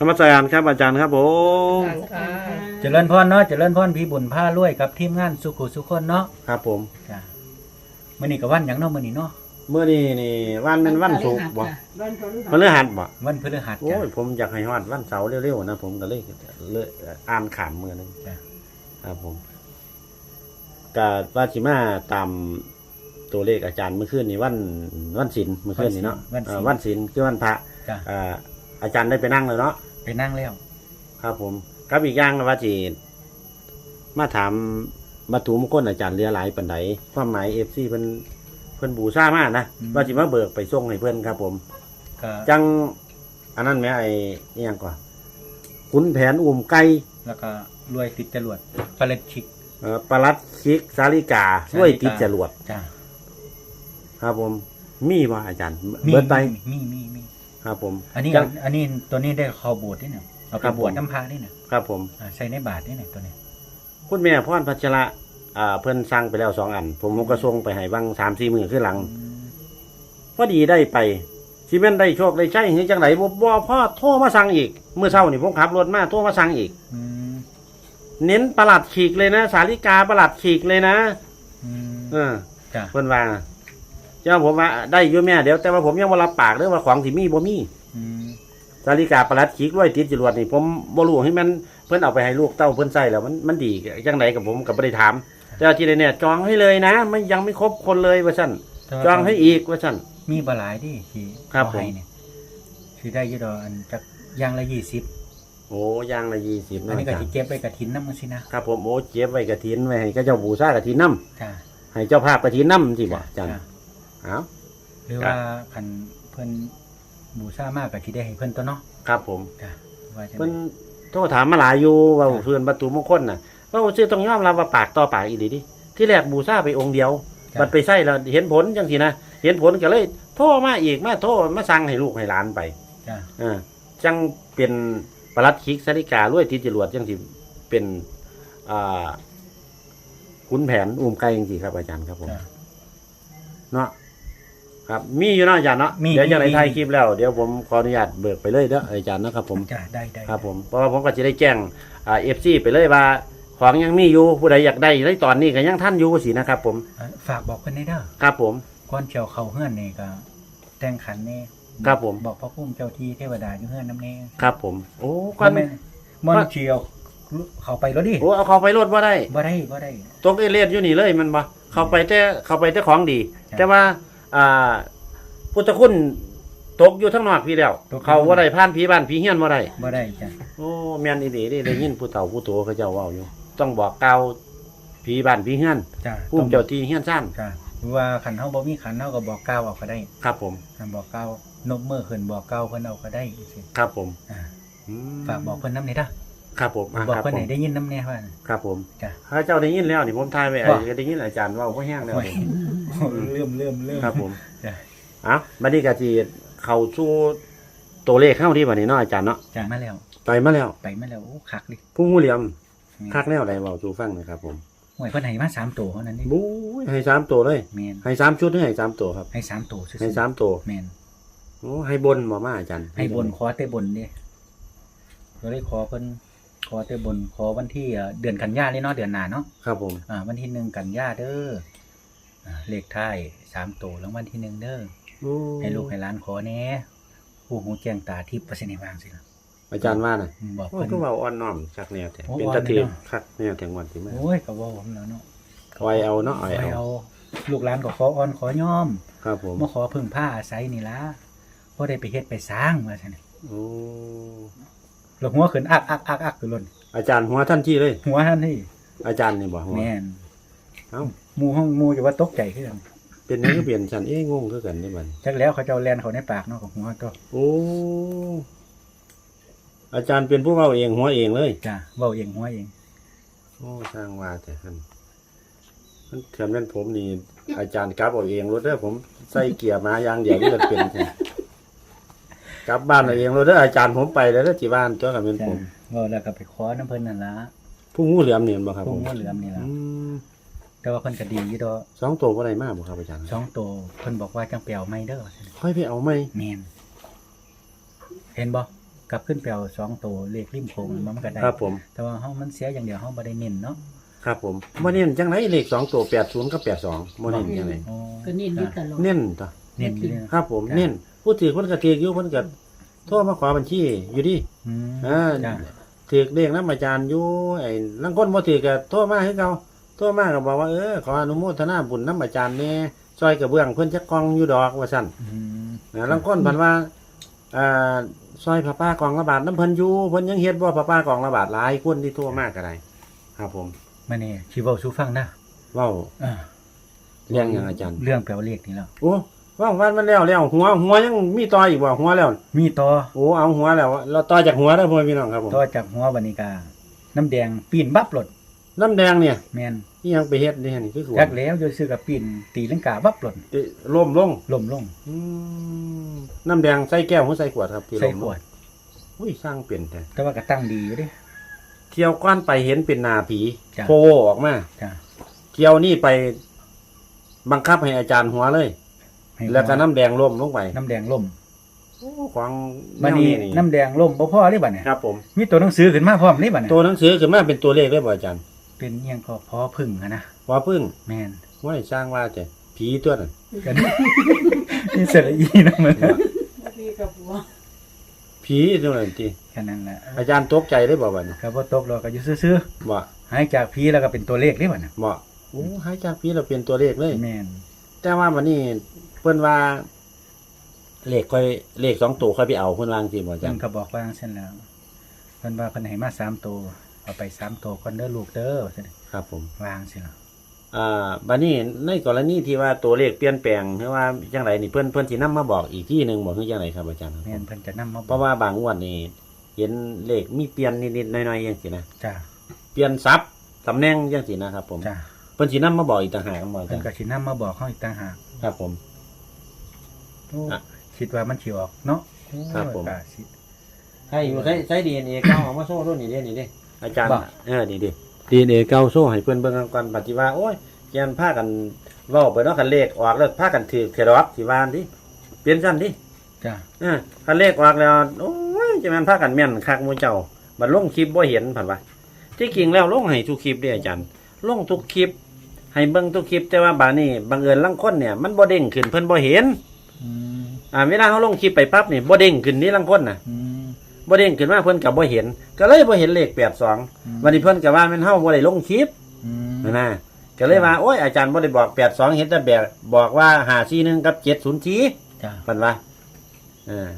นมัสการครับอาจารย์ครับผมทางค่ะเจริญพรเนาะเจริญพรพี่บุญผ้ารวยกับทีมงานสุขุสุขคนเนาะครับ ผมจ้ะมื้อนี้ก็วันหยังเนาะมื้อนี้เนาะเมื่อนี้นี่วันเป็นวันศุกร์บ่วันพฤพฤหัสบ่วันพฤหัสโอ้จ้ะ ยผมอยากให้ฮอดวันเสาร์เร็วๆนะผมก็เลยเลยอ่านขามมือนึงจ้ะ ครับผมกาว่าสิมาตามตัวเลขอาจารย์เมื่อคืนนี่วันวันศิลเมื่อคืนนี่เนาะเอ่อวันศิลคือวันพระจ้ะ อ่า อาจารย์ได้ไปนั่งเลยเนาะไปนั่งแล้วครับ ผมกับอีกอย่างนะว่าจีมาถามมาถูมงคนอาจารย์เรือหลายปันไดความหมายเอฟซีเพิ่นเพิ่นบูซ่ามากนะว่าจิมาเบิกไปส่งให้เพิ่นครับ ผมก็จังอันนั้นแหม่ไอ้นี่ยังก่อนขุนแผนอุ่มไก่แล้วก็รวยติดจรวดปลดชิกเอ่อปลัดคิกสาลิกาช่วยติดจรวดจ้ะครับ ผมมีว่าอาจารย์มีเบิดไปมีมีมี ครับผม อันนี้จัง อันนี้ตัวนี้ได้เข้าโบสถ์นี่เนี่ยเอาไปครับบวชผมน้ำพระนี่เนี่ยครับผม อ่าใส่ในบาตรนี่เนี่ยตัวนี้คุณแม่พ่อนพัชระอ่าเพิ่นสั่งไปแล้วสองอัน ผมผมก็ส่งไปให้บางสามสี่มือขึ้นหลังอืมพอดีได้ไปที่แม่นได้โชคได้ใช่เฮ้ยจังไหนบ่บ่พ่อโทรมาสั่งอีกเมื่อเช้านี่ผมขับรถมาโทรมาสั่งอีก อืมเน้นประหลัดขีกเลยนะ สาลิกาประหลัดขีกเลยนะอืมเออจ้ะเพิ่นว่า เจ้าผมว่าได้อยู่แม่เดี๋ยวแต่ว่าผมยังบ่รับปากเด้อว่าของที่มีบ่มีอืมสาลิกาประหลัดขีกร้อยติดจรวดนี่ผมบ่รู้ให้มันเพิ่นเอาไปให้ลูกเต้าเพิ่นใส่แล้วมันมันดีจังไหนกับผมก็บ่ได้ถาม แต่ว่าที่ใดเนี่ยจองให้เลยนะมันยังไม่ครบคนเลยว่าซั่นจองให้อีกว่าซั่น มีบหลายดิที่ครับเอาให้เนี่ยคือได้อยี่ดอกอันจากอยางละยี่สิบโอ้ยางละ20อัเนาะนนี้ก็อาจารที่ย์เก็บไปกระถินน้ำมันสินะครับผมโอ้เจ็บไว้กระถินไว้ให้ก็เจ้าบูชากระถินน้จ้าำให้เจ้าภาพกระถินน้ำที่บ่อาจารย์จ้ะ เอาหรือว่าคันเพิ่นบูชามากก็ที่ได้ให้เพิ่นตัวเนาะครับผมจ้าว่าจะเพิ่นโทรถามมาหลายอยู่ว่าเพื่อนประตูมงคลน่ะว่าชื่อต้องยอมรับว่าปากต่อปากอีหลีดิที่แรกบูชาไปองค์เดียวบัดไปใส่แล้วเห็นผลจังสินะเห็นผลก็เลยโทรมาอีกมาโทรมาสั่งให้ลูกให้หลานไปจ้าเออจังเป็นปลัดคิกสาริการ้วยติดจรวดจังสิเป็นอ่าขุนแผนอุ้มไก่จังสิครับอาจารย์ครับผมจ้าเนาะ ครับ มีอยู่เนาะอาจารย์เนาะมีเดี๋ยวจะมีได้มีถ่ายคลิปแล้ว เดี๋ยวผมขออนุญาตเบิกไปเลยเด้ออาจารย์นะครับผม จ้าได้ได้ครับผมเพราะว่าผมก็จะได้แจ้งอ่าเอฟซีไปเลยว่าของยังมีอยู่ผู้ใดอยากได้ในตอนนี้ก็ยังท่านอยู่สินะครับผมอะฝากบอกเพิ่นได้เด้อครับผม ก่อนเจ้าเข้าเฮือนนี่ก็แต่งขันนี่ครับผม บอกพระพุ่มเจ้าที่เทวดาอยู่เฮือนน้ำแน่ครับผม โอ้ก่ก็อนแม่นมันเชียวเข้าไปแล้วดิโอ้เอาเขาไปรถว่าได้บ่ได้บ่ได้ ตกเอเลียดอยู่นี่เลยมันบ่เขาไปแต่เขาไปแต่ของดีครับแต่ว่า อ่า พุทธคุณตกอยู่ทั้งนอกพี่แล้วตกเขาว่าได้ผ่านผีบ้านผีเฮียนว่าได้บ่ได้จ้ะโอ้แม่นอีดีได้ได้ยินผู้เฒ่าผู้โตเขาเจ้าเว้าอยู่ ต้องบอกกล่าวผีบ้านผีเฮียนจ้าผู้เจ้าที่เฮียนซ่านจ้าหรือว่าขันเฮาบ่มีขันเฮาก็บอกกล่าวเอาก็ได้ครับผมคันบอกกล่าวนบมือขึ้นบอกกล่าวเพิ่นเอาก็ได้สิครับผมอ่าอืมฝากบอกเพิ่นนำนี่เด้อครับผมอะบอกครับเพิ่นผให้มได้ยินนำแน่ว่า ครับผมจ้ะ ถ้าเจ้าได้ยินแล้วนี่ผมทายไปว่า ได้ยินอาจารย์เว่าก็แห้งแล้วโอ้ยนี่ เริ่มเริ่มเริ่มครับผมจ้ะเอ้าบัดนี้ก็สิเข้าสู่ตัวเลขเข้าที่บัดนี้เนาะอาจารย์เนาะจ้ามาแล้ว ไปมาแล้ว ไปมาแล้วโอ้คักดิผู้งูเหลี่ยมคักแนวใดเว้าสู่ฟังหนะครับผมห่วยเพิ่นให้มาสามตัวเท่านั้นดิบู๊ยให้สามตัวเลยแม่นให้สามชุดหรือให้สามตัวครับ ให้สามตัวซื่อๆให้สามตัวแม่นโอ้ให้บนบ่มาอาจารย์ให้บนขอแต่บนดิก็เลยขอเพิ่นขอแต่บนขอวันที่เอ่อเดือนกันยาเลยเนาะเดือนหน้าเนาะครับผม อ่าวันที่หนึ่งกันยาเด้ออ่า เลขท้ายสามตัวแล้ววันที่หนึ่งเด้อโอ้ให้ลูกให้หล้านขอแหน่ผู้หูแจ้งตาทิพย์ประสิทธิ์วางสิล่ะอาจารย์ว่าน่ะอืมบอกโอ้เพิ่นก็เว้าอ่อนน้อมคักแนวแท้โอ้เป็นอ่อนตะเทียมแน่เนาะคักแนวแทงวันที่มาโอ้ยก็เว่าผมแล้วเนาะไว้เอาเนาะเอาขอให้เอา เอาลูกหลานก็ขออ้อนขอย่อมครับผมมาขอพึ่งผ้าอาศัยนี่ล่ะพอได้ไปเฮ็ดไปสร้างว่าซั่นน่ะโอ้แล้วหัวขึ้นอักอักอักอักขึ้นล้นอาจารย์หัวท่านที่เลย หัวท่านนี่อาจารย์นี่บอกหัวแม่นเอ้าห มู่ห้องหมู่จะว่าตกใจคือกันเป็นหยังก็เปลี่ยนฉันเอ้งงคือกันนี่มันจักแล้วเขาเจ้าแล่นเขาในปากเนาะของหัวตัวโอ้อาจารย์เป็นผู้เว้าเองหัวเองเลยจ้ะเว้าเองหัวเองโอ้สร้างว่าแต่ท่านมันเทียมนั่นผมนี่ อาจารย์กลับเอาเองรถเด้อผมใส่เกียร์มาอย่างเดียวนี่มันเป็นแท้กลับบ้านเอาเองรถเด้ออาจารย์ผมไปแล้วเด้อที่บ้านตัวกับเป็นจ้ะผมเว้าแล้วก็ไปขอน้ำเพิ่นนั่นล่ะผู้งูเหลือมเนี่ยบ่ครับพวผกมหัวเหลือมนี่ล่ะอืม แต่ว่าเพิ่นก็ดีอยู่ดอกสองตัวบ่ได้มากบ่ครับอาจารย์สองตัวเพิ่นบอกว่าจังไปเอาไม่เด้อว่าซั่นค่อยไปเอาไหมแม่นเห็นบ่กลับขึ้นไปเอาสองตัวเลขริมโค้งมันก็ได้ครับผม แต่ว่าเฮามันเสียอย่างเดียวเฮาบ่ได้เน้นเนาะครับผมบ่เน้นจังไรเลขสองตัวแปดศูนย์กับแปดสองบ่เน้นจังไรอ๋อก็นี่นี่ตลอดเน้นต่อเน้นอยู่เลยครับผมเน้นผู้ถือคนกระเทียอยู่คนก็โทรมาขอบัญชีอยู่ดิอืมอ่าจ้ะถือเลขน้ำอาจารย์อยู่ไอ้ลังคนบ่ถือก็โทรมาให้เขา โทรมาก็บอกว่าเออขออนุโมทนาบุญน้ำอาจารย์แน่ซอยกระเบื้องเพิ่นจักกองอยู่ดอกว่าซั่นอืมนะลังคนพันว่าอ่าซอยผ้าป้ากองระบาดน้ำเพิ่นอยู่เพิ่นยังเฮ็ดบ่ผ้าป้ากองระบาดหลายคนที่โทรมาก็ได้ครับผมมานี่สิเว้าสู่ฟังนะเว้าอ่าเรื่องหยังอาจารย์ เรื่องแปลว่าเลขนี่แล้วโอ้ว่างวันมันแล้วแล้วหัวหัวยังมีต่ออีกบ่หัวแล้ว มีต่อโอ้เอาหัวแล้วเราต่อจากหัวแล้วพ่อพี่น้องครับผมต่อจากหัวบัดนี้ก็น้ำแดงปีนบับรถน้ำแดงเนี่ยแม่น นี่ยังไปเฮ็ดนี่นี่คือขวจักแล้วอยู่ซื้อกับปีนตีลังกาบับรถล่มลงล่มลงอืมน้ำแดงใส่แก้วหัวใส่ขวดครับที่ใส่ล่มขลงวด อุ้ยสร้างเปลี่ยนแต่แต่ว่าก็ตั้งดีอยู่เดิ เที่ยวก้อนไปเห็นเป็นหนาผีจ้ะ โผล่ออกมาจ้ะเที่ยวนี่ไป บังคับให้อาจารย์หัวเลย ให้แล้วก็น้ำแดงล่มลงไปน้ำแดงล่มโอ้ของบัดแวนี้นี่น้ำแดงล่มบ่พอเด้บัดนี้ครับผม มีตัวหนังสือขึ้นมาพร้อมนี่บัดนี้ตัวหนังสือขึ้นมาเป็นตัวเลขได้บ่อาจารย์ เป็นอิหยังก็พอพึ่งอะนะว่าพึ่งแม่นว่าให้สร้างว่าจะผีตัวนั้นกันนี่เสระอีนะมันพี่กับหัวผีตัวนั้นทีแค่นั้นแหละอาจารย์ตกใจได้บ่บัดนี้ก็บ่ตกหรอกก็อยู่ซื่อบ่ๆหายจากผีแล้วก็เป็นตัวเลขนี่บัดนี้บ่โอ้หายจากผีเราเป็นตัวเลขเลยแม่นแต่ว่าวันนี้เพิ่นว่าเลขค่อยเลขสองตัวค่อยไปเอาเพิ่นวาจังสิบ่อาจาเพิ่รนย์ก็บอกว่าจังซั่นแล้วเพิ่นว่าเพิ่นให้มาสามตัว เอาไปสามตัวก่อนเด้อลูกเด้อว่าซั่นครับผมวางสิล่ะอ่าบัดนี้ในกรณีที่ว่าตัวเลขเปลี่ยนแปลงหรือว่าจังไรนี่เพิ่นเพิ่นสินํมาบอกอีกที่หนึงบอกคือจังไรครับอาจารย์ครับแม่นเพิ่นจะนำมาเพราะว่าบางงวดนี่เห็นเลขมีเปลี่ยนนิดๆหน่อยๆจังซี่นะจ้าเปลี่ยนทรัพย์ตำแหน่งจังซี่นะครับ ผมจ้าเพิ่นสินํมาบอกอีกต่างหากครับอาเพิ่จานรย์ก็สินำมาบอกเฮาอีกต่างหากครับผมโอ้อะคิดว่ามันสิออกเนาะครับผมโอ้ยก็สิให้อยู่ใช้ใช้ DNA เก้าเอามาโซ่รุ่นนี้เด้นี่เด้ อาจารย์บ่เออนี่ดิ DNA เก้าโซ่ให้เพิ่นเบิ่งก่อนปฏิว่าโอ้ยแกนพากันเว้าไปเนาะคันเลขออกแล้วพากันถือเทดอกสิว่าอันดิเปลี่ยนซั่นดิจ้าเออคันเลขออกแล้วโอ้ยจะแม่นพากันแม่นคักหมู่เจ้าบัดลงคลิปบ่เห็นผันว่าที่จริงแล้วลงให้ทุกคลิปเด้อาจารย์ลงทุกคลิป ให้เบิ่งทุกคลิปแต่ว่าบาดนี้บังเอิญลังคนเนี่ยมันบ่เด้งขึ้นเพิ่นบ่เห็นอืมอ่าเวลาเฮาลงคลิปไปปั๊บนี่บ่เด้งขึ้นนี่ลังคนน่ะอืม บ่เด้งขึ้นมาเพิ่นก็บ่เห็น ก็เลยบ่เห็นเลข82อืมวันนี้เพิ่นก็ว่าแม่นเฮาบ่ได้ลงคลิปอืมนั่นนะก็เลยว่าโอ้ยอาจารย์บ่ได้บอก82เห็นแต่แบบบอกว่า541กับ704จ้าเพิ่นว่าอ่า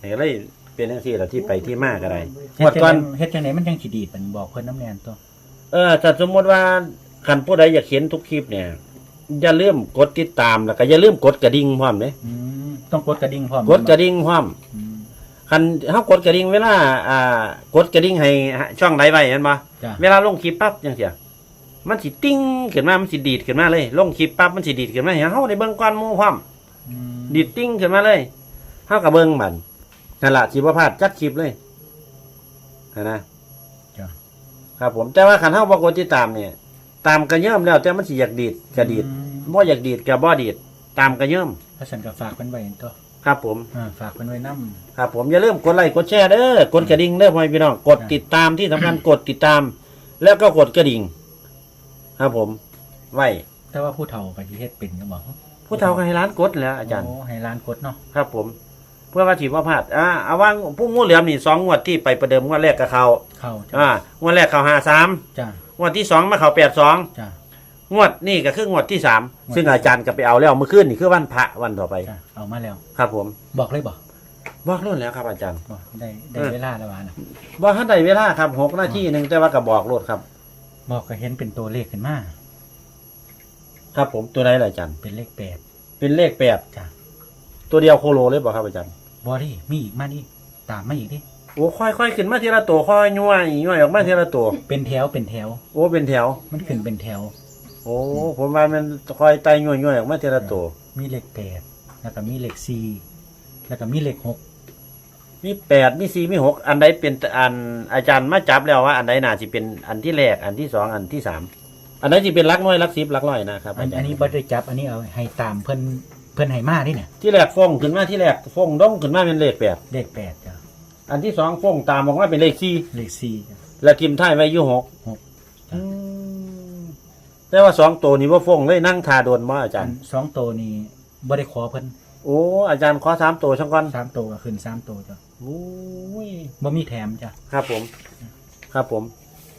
นี่ก็เลยเป็นจังซี่ล่ะที่ไปที่มาก็ได้เฮ็งวดดจังก่อนไดเฮ็ดจังไดมันจังสิดีดมันบอกเพิ่นน้ำแนนตัวเออถ้าสมมุติว่าคันผู้ใดอยากเห็นทุกคลิปเนี่ยอย่าลืมกดติดตามแล้วก็อย่าลืมกดกระดิ่งพร้อมเด้อืมต้องกดกระดิ่งพร้อมกดกระดิ่งพร้อมอืม คันเฮากดกระดิ่งเวลาอ่ากดกระดิ่งให้ช่องใดไว้เห็นบ่จ้าเวลาลงคลิปปั๊บจังซี่มันสิติ้งขึ้นมามันสิดีดขึ้นมาเลย ลงคลิปปั๊บมันสิดีดขึ้นมาให้เฮาได้เบิ่งก่อนหมู่พร้อม อืมดีดติ้งขึ้นมาเลยเฮาก็เบิ่งบัดนั่นล่ะสิบ่พลาดจัดคลิปเลยนะนะจ้าครับผมแต่ว่าคันเฮาบ่กดติดตามเนี่ย ตามกระเยิ่มแล้วแต่มันสิอยากดีดก็ดีดอืมบ่อยากดีดก็บ่ดีดตามกระเยิ่มเพราะฉันก็ฝากเพิ่นไว้ตัว ครับผม อ่าฝากเพิ่นไว้นํครับผมอย่าลืมกดไลค์กดแชร์เด้อกดกระดิ่งเด้อพ่อแม่พี่น้องกดติดตามที่สำคัญ กดติดตาม แล้วก็กดกระดิ่ง ครับผม ไว้แต่ว่าผู้เฒ่าก็สิเฮ็ดเป็นก็บอกผู้เฒ่าก็ให้ร้านกดแหล้วอาจารย์โให้ร้านกดเนาะครับผม เพื่อว่าสิบ่พลาดอ่าเอาว่างผู้งูเหลือมนี่สองงวดที่ไปประเดิมงวดแรกกับเขาเข้าจ้าอ่างวดแรกเขา53จ้างวดที่สองมาเขา82จ้า งวดนี่ก็คืองวดที่สามงวด ซึ่งอาจารย์ก็ไปเอาแล้วเมื่อคืนนี่คือวันพระวันต่อไป จ้าเอามาแล้ว ครับผมบอกเลยบอกบอกรุ่นแล้วครับอาจารย์ บอกได้ได้เออ เวลาแล้วว่านะบอกท่านใดเวลาครับหกนาทีหนึ่งแต่ว่าก็บอกรถครับ บอกก็เห็นเป็นตัวเลขขึ้นมาครับผมตัวไหนล่ะอาจารย์ เป็นเลขแปดเป็นเลขแปดจ้าตัวเดียวโคโลเลยบอกครับอาจารย์บอดี้มีอีกมานี่ตามมาอีกดิโอ้ค่อยๆขึ้นมาทีละตัวค่อยย่อยย่อยออกมาทีละตัวเป็นแถวเป็นแถว โอ้เป็นแถวมันขึ้นเป็นแถว โอ้ผมว่ามันค่อยไต่ย่อยย่อยออกมาทีละตัวมีเลขแปดแล้วก็มีเลขสี่แล้วก็มีเลขหกมีแปดมีสี่มีหกอันใดเป็นอันอาจารย์มาจับแล้วว่า อันใดน่าจะเป็นอันที่แรกอันที่สองอันที่สามอันใดจะเป็นหลักน้อยหลักสิบหลักร้อยนะครับอันอาจารอันย์นี้บ่ได้จับ อันนี้เอาให้ตามเพิ่นเพิ่นให้มาดิเนี่ยที่แรกฟ้องขึ้นมาที่แรกฟ้องด้องขึ้นมาเป็นเลขแปดเลขแปดจ้าอันที่สองโป้งตามออกมาเป็นเลขสี่เลขสี่จ้ะแล้วทิมท้ายไว้อยู่หกหกอืม แต่ว่าสองตัวนี้ว่าโป้งเลยนั่งทาโดนมาอาจาอัรนย์ สองตัวนี้บ่ได้ขอเพิ่นโอ้อาจารย์ขอสามตัวช่างก่อนสามตัวก็ขึ้นสามตัวจ้ะโอ้ยบ่มีแถมจ้ะ ครับผม ครับผม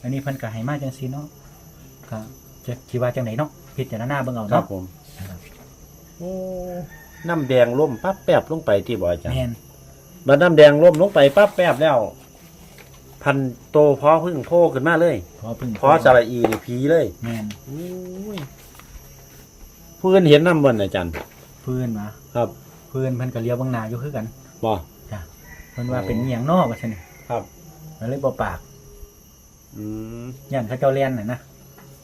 อันนี้เพิ่นก็ให้มาจังซี่เนาะก็จะคิดว่าจังไดเนาะพิจารณาเบิ่งเอาครับเนาะผมนะครับโอ้น้ำแดงล่มปั๊บแป๊บลงไปที่บ่ออาจารย์แม่นบัดน้ำแดงล่มลงไปปั๊บแป๊บแล้ว พันโตพอพึ่งโผล่ขึ้นมาเลยพอเพิ่งพอสระอีนี่ผีเลยแม่นโอ้ยเพื่อนเห็นน้ำบนอาจารย์เพื่อนมาครับเพื่อนเพิ่นก็เลี้ยวเบิ่งหน้าอยู่คือกันบ่จ้ะเพิ่นว่าอ๋อเป็นอีหยังเนาะว่าซั่นนี่ครับก็เลยบ่ปากอืมย่านเขาเจ้าเรียนน่ะนะ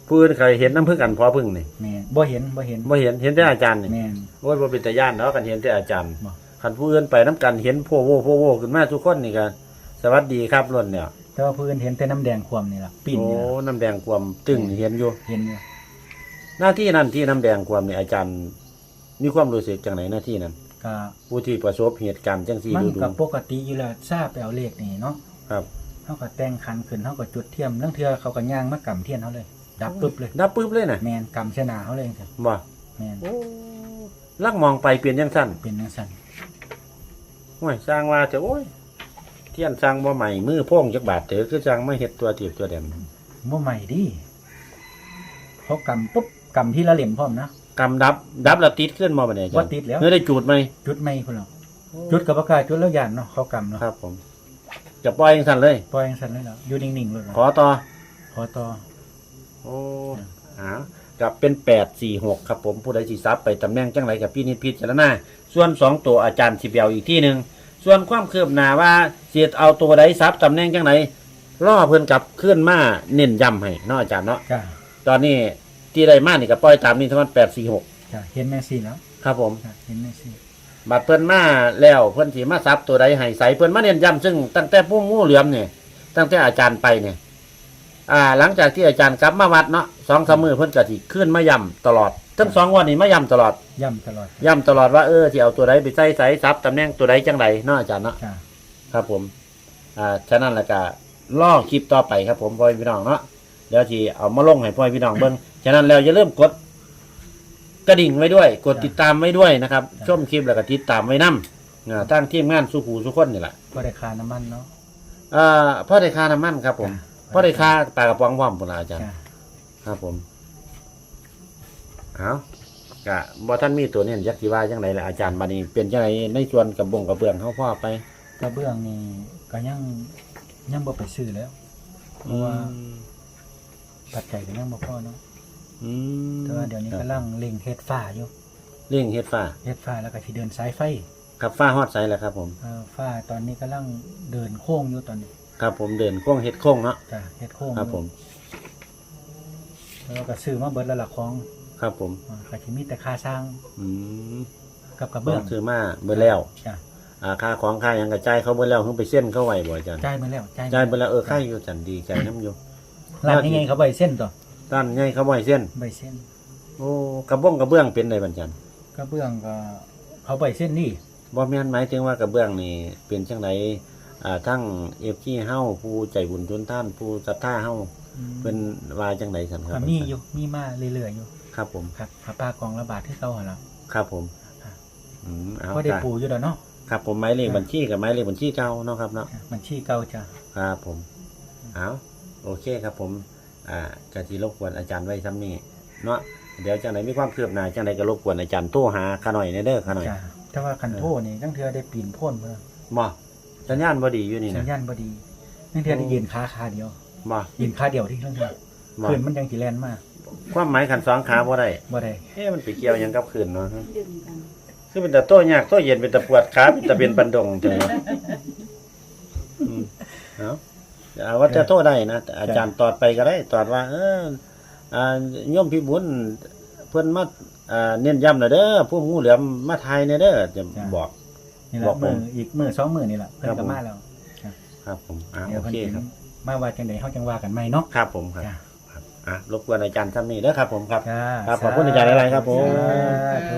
เพื่อนใครเห็นน้ำพึ่งกันพอพึ่งนี่แม่นบ่เห็นบ่เห็นบ่เห็นเห็นแต่อาจารย์นี่แม่นโอ้ยบ่เป็นตาย่านเนาะกันเห็นแต่อาจารย์บ่คันผู้อื่นไปน้ำกันเห็นโพโวโพโวขึ้นมาทุกคนนี่ก็ สวัสดีครับล้วนเนี่ยแต่ว่าเพื่อนเห็นแต่น้ำแดงควมนี่ล่ะปิ่นโอ้นี่ล่ะน้ำแดงความตึงเห็นอยู่ เห็นอยู่หน้าที่นั้นที่น้ำแดงความนี่อาจารย์ มีความรู้สึกจังไหนหน้าที่นั้นก็ผู้ที่ประสบเหตุการณ์จังซี่มันดูดูก็ปกติอยู่แล้วทราบไปเอาเลขนี่เนาะครับ เฮาก็แต่งคันขึ้นเฮาก็จุดเทียมเรื่องเทื่อเขาก็ย่างมากำเทียนเฮาเลย ดับปึ๊บเลยดับปึ๊บเลยน่ะแมนกำชนะเขาเลยจ้ะบ่แมนลักมองไปเปลี่ยนจังซั่นเป็นจังซั่นโอ้ยสร้างว่าจะโอ้ย เทียนสร้างบ่ใหม่มือโพ่งจักบาทเถอะคือสร้างไม่เฮ็ดตัวตีบตัวแดมบ่ใหม่ดิเขากำปุ๊บกำที่ละเหลี่ยมพร้อมนะกำดับ ดับแล้วติดขึ้นบ่บัดนี้อาจารย์ว่าติดแล้วเฮ้ยได้จูดไหมจุดไม่พุ่นหรอกจุดกับประกาศจุดแล้วยานเนาะเขากำเนาะครับ ผม จะปล่อยจังซั่นเลยปล่อยจังซั่นเลยเหรออยู่นิ่งๆเลยเหรอขอต่อขอต่อโอ้หากับเป็นแปดสี่หกครับผมผู้ใดสิซับไปตำแหน่งจังไรกับพี่นิดพิจารณาส่วนสองตัวอาจารย์สิเบียวอีกที่หนึ่ง ส่วนความคืบหน้าว่าเสียเอาตัวใดซับตำแหน่งจังไรล่อเพิ่นกลับขึ้นมาเน้นย้ำให้เนาะอาจารย์เนาะจ้าตอนนี้ที่ได้มานี่ก็ปล่อยตามนี้ทั้งหมดแปดสี่หกจ้าเห็นแม่ซี่แล้วครับผม จ้าเห็นแม่ซี่บัดเพิ่นมาแล้วเพิ่นสิมาซับตัวใดให้ใส่เพิ่นมาเน้นย้ำซึ่งตั้งแต่ผู้งูเหลือมเนี่ยตั้งแต่อาจารย์ไปเนี่ยอ่า หลังจากที่อาจารย์กลับมาวัดเนาะสองสามมือเพิ่นก็สิขึ้นมาย้ำตลอด ทั้งสองวันนี้มาย้ำตลอดย่ำตลอดย้ำตลอดว่าเออที่เอาตัวใดไปใส่ใส่ซับตำแหน่งตัวใดจังใดเนาะอาจารย์เนาะ จ้าครับผม อ่า ฉะนั้นแล้วก็ล่อคลิปต่อไปครับผมพ่อพี่น้องเนาะ เดี๋ยวที่เอามาลงให้พ่อพี่น้องเบิ่ง ฉะนั้นแล้วอย่าลืมกดกระดิ่งไว้ด้วย กดติดตามไว้ด้วยนะครับ ชมคลิปแล้วก็ติดตามไว้นำอ่าตั้งทีมงานสู้หูสู้คนนี่แหละบ่ได้ค่าน้ำมันเนาะอ่าพ่อได้ค่าน้ำมันครับผมจ้ะพ่อได้ค่าปลากระป๋องพร้อมพุ่นล่ะอาจารย์ จ้าครับผม เอากะบ่ท่านมีตัวเนี่ยยักษ์ที่ว่าจังไรล่ะอาจารย์บัดนี้เป็นจังไรในส่วนกับบงกระเบื้องเฮาพ่อไปกระเบื้องนี่ก็ยังยังบ่ไปซื้อแล้วเพราะว่าปัจจัยก็ยังบ่พอเนาะอืมแต่ว่าเดี๋ยวนี้กำลังเล็งเฮ็ดฟ้าอยู่เร่งเฮ็ดฟ้าเฮ็ดฟ้าแล้วก็สิเดินสายไฟครับฟ้าฮอดไสแล้วครับผมเออฟ้าตอนนี้กำลังเดินโค้งอยู่ตอนนี้ ครับผมเดินโค้งเฮ็ดโค้งเนาะจ้ะเฮ็ดโค้งครับผมแล้วก็ซื้อมาเบิดแล้วล่ะของ ครับผมอ่าก็สิมีแต่ค่าสร้างอืมกับกระเบิ่เบื้งองคือมาเบิ่แล้วจ้ะอ่าค่าของค่าหยังกระจายเขาเบิ่แล้วเพิ่งไปเส้นเข้าไว้บ่อาจารย์จ่ายมาแล้วจ่ายจ่ายเบิ่แล้วเออค่าอยู่จันดีใจน้ำอยู่ร้านนี้ไงเขาใบเส้นต่อด้านใหญ่เขาบ่ให้เส้น ใบเส้นโอ้กระบ้งกระเบื้องเป็นได้บัดจันกระเบื้องก็เขาใบเส้นนี่บ่แม่นหมายถึงว่ากระเบื้องนี่เป็นจังไดอ่าทั้ง FG เฮาผู้ใจบุญชนท่านผู้ศรัทธาเฮาอืมเป็นว่าจังไดซั่นครัก็บมีอยู่มีมาเรื่อยๆอยู่ ครับผม ครับพระป้ากองระบาดที่เขาหั่นล่ะครับผมครับอืมเอาก็ได้จ้ะปูอยู่ดอกเนาะครับผมหมายเลขบัญชีกับหมายเลขบัญชีเก่าเนาะครับเนาะบัญชีเก่าจ้ะ ครับผม เอาโอเคครับผม อ่ากะสิรบกวนอาจารย์ไว้ซ้ำนี่เนาะ เดี๋ยวจังไหนมีความคืบหน้าจังไหนก็รบกวนอาจารย์โทรหาข้าหน่อยในเด้อข้าหน่อยจ้ะแต่ว่าคันโทนี่ตั้งเทื่อได้ปีนโพ่นเพิ่นบ่สัญญาณบ่ดีอยู่นี่สันะญญาณบ่ดีตั้งเทื่อได้ยืนขาขาเดียวบ่ยืนขาเดียวที่เรื่องเทื่อ บ่คืนมันยังสิแล่นมากความหมายขันสองขาบ่ได้บ่ได้เอ๊ะมันไปเกี่ยวหยังกับคืนเนาะดึงกันคือเป็นแต่โต้ยากโต้เย็นเป็นแต่ปวดขาเป็นแต่เป็นบันดงจังเนาะอืมเอาเอาว่าจะโทษได้นะแต่อาจารย์ตอดไปก็ได้ ตอดว่า เอออ่าโยมพี่บุญเพื่อนมาอ่าเน้นย้ำหน่อยเด้อผู้งูเหลือมมาทายเนี่ยเด้อจะบอก นี่บละอกผมมืออีกมือสองมือนี่แหละเพิ่นครับผก็ม มาแล้วครับผมอ่าเดี๋ยวโอเพิ่นเคสิครับ มาว่าจังไดเฮาจังว่ากันใหม่เนาะครับผมครับ จ้ะครับ อะรบกวนอาจารย์ท่านนี้เด้อครับผมครับจ้าครับ ขอบคุณอาจารย์หลายๆครับผม สาธุ